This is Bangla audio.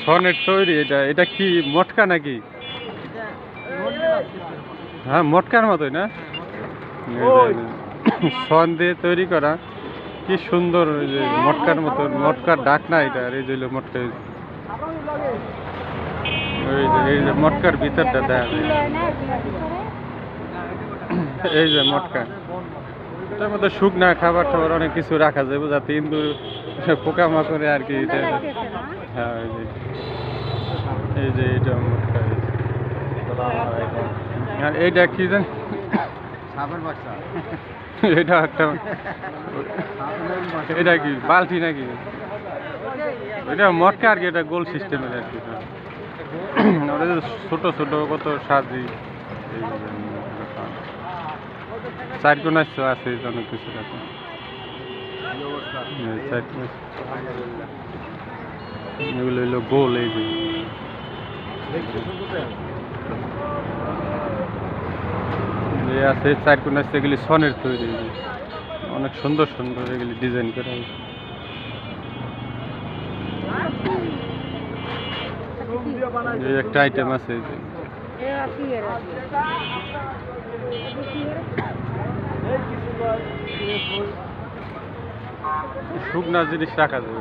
সনের তৈরি এটা এটা কি মটকা নাকি? হ্যাঁ মটকার মতোই না? সন দিয়ে তৈরি করা কি সুন্দর যে মটকার মতো মটকার ডাক না এটা আর এই যে মটকা। ওই যে এই যে মটকার ভিতরটা দেখা এই যে মটকা। এটার মধ্যে শুকনা খাবার টাবার অনেক কিছু রাখা যাবে যাতে ইন্দু পোকামাকড়ে আর কি এটা। হ্যাঁ এই যে এটা আর এইটা কি জান? এটা একটা এটা কি বালতি নাকি? এটা মটকা আর কি এটা গোল সিস্টেমের আর কি ছোট ছোট কত সাজি এই যে, চার কোন আছে অনেক কিছু রাখা এই অবস্থা এই চার কোণ এগুলো হলো গোল, এই যে। আছে, চার কোন আছে, এগুলি সনের তৈরি। অনেক সুন্দর সুন্দর এগুলি ডিজাইন করা হয়েছে। এই একটা আইটেম আছে যে। শুকনা জিনিস রাখা যাবে।